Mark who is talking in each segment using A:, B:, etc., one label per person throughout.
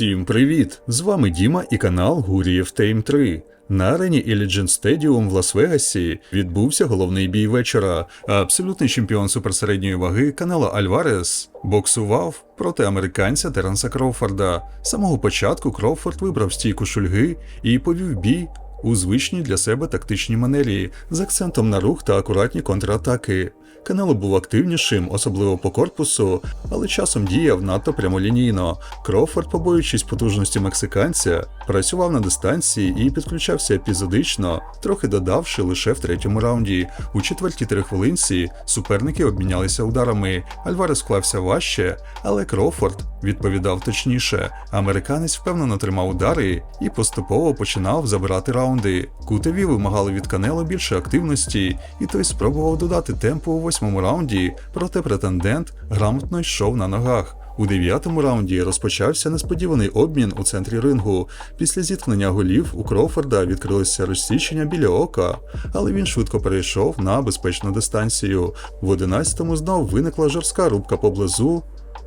A: Всім привіт! З вами Діма і канал Гурієв Тейм 3. На арені Illegen Stadium в Лас-Вегасі відбувся головний бій вечора. Абсолютний чемпіон суперсередньої ваги Канело Альварес боксував проти американця Теренса Кроуфорда. З самого початку Кроуфорд вибрав стійку шульги і повів бій у звичній для себе тактичній манері з акцентом на рух та акуратні контратаки. Канело був активнішим, особливо по корпусу, але часом діяв надто прямолінійно. Крофорд, побоюючись потужності мексиканця, працював на дистанції і підключався епізодично, трохи додавши лише в третьому раунді. У четвертій трихвилинці суперники обмінялися ударами. Альварес вклався важче, але Кроуфорд відповідав точніше. Американець впевнено тримав удари і поступово починав забирати раунди. Кутові вимагали від Канело більше активності, і той спробував додати темпу у восьмому раунді, проте претендент грамотно йшов на ногах. У дев'ятому раунді розпочався несподіваний обмін у центрі рингу. Після зіткнення голів у Кроуфорда відкрилося розсічення біля ока, але він швидко перейшов на безпечну дистанцію. В одинадцятому знов виникла жорстка рубка поблизу,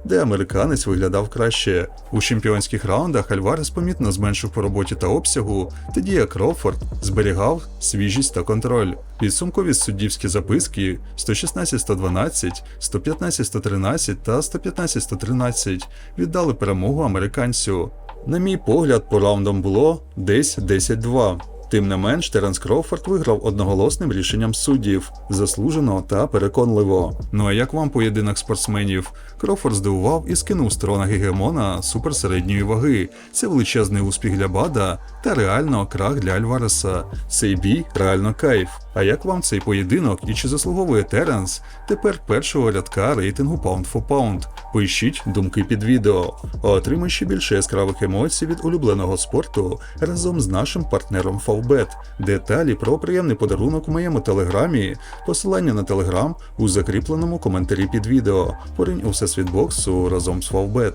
A: де американець виглядав краще. У чемпіонських раундах Альварес помітно зменшив по роботі та обсягу, тоді як Кроуфорд зберігав свіжість та контроль. Підсумкові суддівські записки 116-112, 115-113 та 115-113 віддали перемогу американцю. На мій погляд, по раундам було десь 10-2. Тим не менш, Теренс Кроуфорд виграв одноголосним рішенням суддів, заслужено та переконливо. Ну а як вам поєдинок спортсменів? Кроуфорд здивував і скинув строна гегемона суперсередньої ваги. Це величезний успіх для Бада та реально крах для Альвареса. Цей бій реально кайф. А як вам цей поєдинок і чи заслуговує Теренс тепер першого рядка рейтингу Pound for Pound? Пишіть думки під відео. Отримай ще більше яскравих емоцій від улюбленого спорту разом з нашим партнером Favbet. Деталі про приємний подарунок у моєму телеграмі, посилання на телеграм у закріпленому коментарі під відео. Поринь у всесвіт боксу разом з Favbet.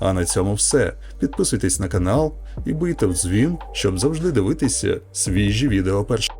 A: А на цьому все. Підписуйтесь на канал і бийте в дзвін, щоб завжди дивитися свіжі відео перші.